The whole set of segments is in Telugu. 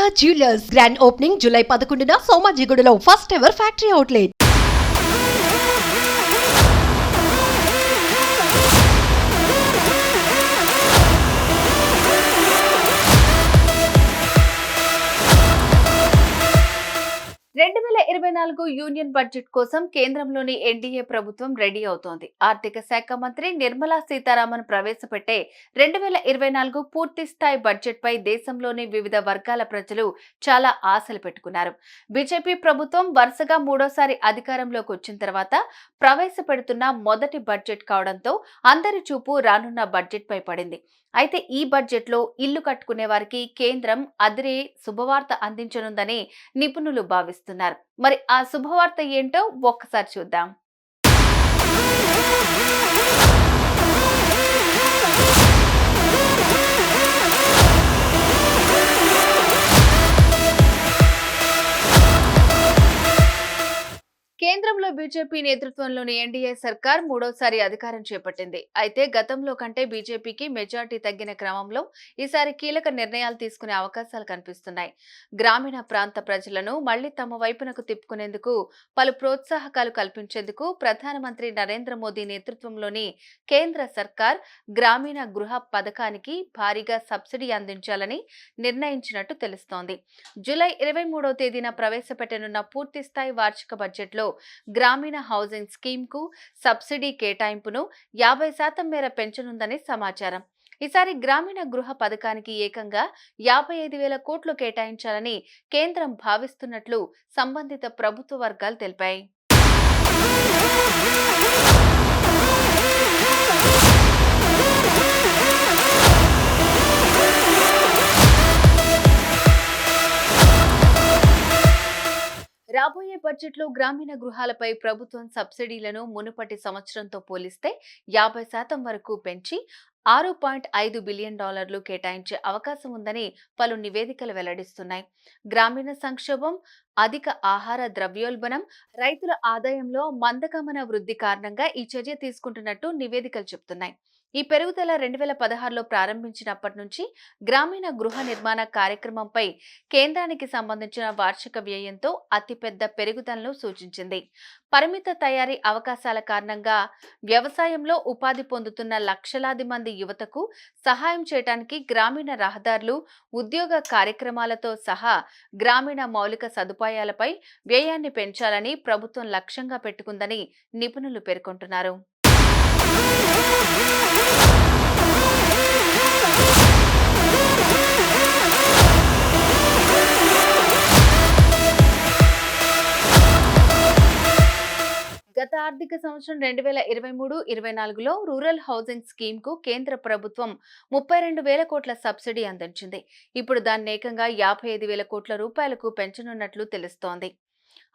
Golconda jewellers grand opening July పదకొండున సోమాజిగూడలో ఫస్ట్ ఎవర్ ఫ్యాక్టరీ అవుట్లెట్. రెండు వేల ఇరవై నాలుగు యూనియన్ బడ్జెట్ కోసం కేంద్రంలోని ఎన్డీఏ ప్రభుత్వం రెడీ అవుతోంది. ఆర్థిక శాఖ మంత్రి నిర్మలా సీతారామన్ ప్రవేశపెట్టే రెండు వేల ఇరవై నాలుగు పూర్తి స్థాయి బడ్జెట్ పై దేశంలోని వివిధ వర్గాల ప్రజలు చాలా ఆశలు పెట్టుకున్నారు. బీజేపీ ప్రభుత్వం వరుసగా మూడోసారి అధికారంలోకి వచ్చిన తర్వాత ప్రవేశపెడుతున్న మొదటి బడ్జెట్ కావడంతో అందరి చూపు రానున్న బడ్జెట్ పై పడింది. అయితే ఈ బడ్జెట్లో ఇల్లు కట్టుకునే వారికి కేంద్రం అదిరే శుభవార్త అందించనుందని నిపుణులు భావిస్తున్నారు. మరి ఆ శుభవార్త ఏంటో ఒక్కసారి చూద్దాం. కేంద్రంలో బీజేపీ నేతృత్వంలోని ఎన్డీఏ సర్కార్ మూడోసారి అధికారం చేపట్టింది. అయితే గతంలో కంటే బీజేపీకి మెజార్టీ తగ్గిన క్రమంలో ఈసారి కీలక నిర్ణయాలు తీసుకునే అవకాశాలు కనిపిస్తున్నాయి. గ్రామీణ ప్రాంత ప్రజలను మళ్ళీ తమ వైపునకు తిప్పుకునేందుకు పలు ప్రోత్సాహకాలు కల్పించేందుకు ప్రధానమంత్రి నరేంద్ర మోదీ నేతృత్వంలోని కేంద్ర సర్కార్ గ్రామీణ గృహ పథకానికి భారీగా సబ్సిడీ అందించాలని నిర్ణయించినట్టు తెలుస్తోంది. జూలై ఇరవై మూడో తేదీన ప్రవేశపెట్టనున్న పూర్తి స్థాయి వార్షిక బడ్జెట్లో గ్రామీణ హౌసింగ్ స్కీమ్కు సబ్సిడీ కేటాయింపును యాభై శాతం మేర పెంచనుందని సమాచారం. ఈసారి గ్రామీణ గృహ పథకానికి ఏకంగా యాభై ఐదు వేల కోట్లు కేటాయించాలని కేంద్రం భావిస్తున్నట్లు సంబంధిత ప్రభుత్వ వర్గాలు తెలిపాయి. రాబోయే బడ్జెట్లో గ్రామీణ గృహాలపై ప్రభుత్వం సబ్సిడీలను మునుపటి సంవత్సరంతో పోలిస్తే యాభై శాతం వరకు పెంచి ఆరు పాయింట్ ఐదు బిలియన్ డాలర్లు కేటాయించే అవకాశం ఉందని పలు నివేదికలు వెల్లడిస్తున్నాయి. గ్రామీణ సంక్షోభం అధిక ఆహార ద్రవ్యోల్బణం రైతుల ఆదాయంలో మందగమన వృద్ధి కారణంగా ఈ చర్య తీసుకుంటున్నట్టు నివేదికలు చెబుతున్నాయి ఈ పెరుగుదల రెండు వేల పదహారులో ప్రారంభించినప్పటి నుంచి గ్రామీణ గృహ నిర్మాణ కార్యక్రమంపై కేంద్రానికి సంబంధించిన వార్షిక వ్యయంతో అతిపెద్ద పెరుగుదలను సూచించింది. పరిమిత తయారీ అవకాశాల కారణంగా వ్యవసాయంలో ఉపాధి పొందుతున్న లక్షలాది మంది యువతకు సహాయం చేయడానికి గ్రామీణ రహదారులు ఉద్యోగ కార్యక్రమాలతో సహా గ్రామీణ మౌలిక సదుపాయాలపై వ్యయాన్ని పెంచాలని ప్రభుత్వం లక్ష్యంగా పెట్టుకుందని నిపుణులు పేర్కొంటున్నారు. గత ఆర్థిక సంవత్సరం రెండు వేల ఇరవై మూడు ఇరవై నాలుగులో రూరల్ హౌసింగ్ స్కీమ్కు కేంద్ర ప్రభుత్వం ముప్పై రెండు వేల కోట్ల సబ్సిడీ అందించింది. ఇప్పుడు దాన్ని ఏకంగా యాభై ఐదు వేల కోట్ల రూపాయలకు పెంచనున్నట్లు తెలుస్తోంది.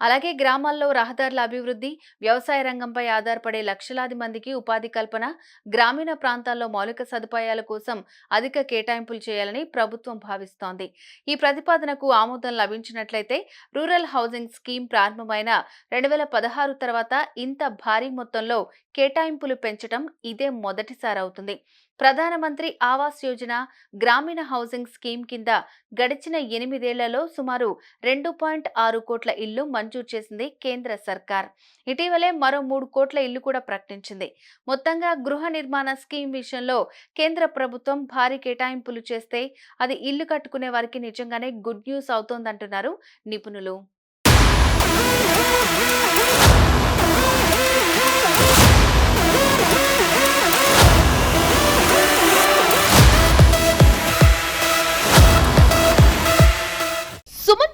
అలాగే గ్రామాల్లో రహదారుల అభివృద్ధి వ్యవసాయ రంగంపై ఆధారపడే లక్షలాది మందికి ఉపాధి కల్పన గ్రామీణ ప్రాంతాల్లో మౌలిక సదుపాయాల కోసం అధిక కేటాయింపులు చేయాలని ప్రభుత్వం భావిస్తోంది. ఈ ప్రతిపాదనకు ఆమోదం లభించినట్లయితే రూరల్ హౌసింగ్ స్కీమ్ ప్రారంభమైన రెండు వేల పదహారు తర్వాత ఇంత భారీ మొత్తంలో కేటాయింపులు పెంచడం ఇదే మొదటిసారి అవుతుంది ప్రధానమంత్రి ఆవాస్ యోజన గ్రామీణ హౌసింగ్ స్కీమ్ కింద గడిచిన ఎనిమిదేళ్ళలో సుమారు రెండు పాయింట్ ఆరు కోట్ల ఇల్లు మంజూరు చేసింది కేంద్ర సర్కార్. ఇటీవలే మరో మూడు కోట్ల ఇల్లు కూడా ప్రకటించింది. మొత్తంగా గృహ నిర్మాణ స్కీమ్ విషయంలో కేంద్ర ప్రభుత్వం భారీ కేటాయింపులు చేస్తే అది ఇల్లు కట్టుకునే వారికి నిజంగానే గుడ్ న్యూస్ అవుతోందంటున్నారు నిపుణులు.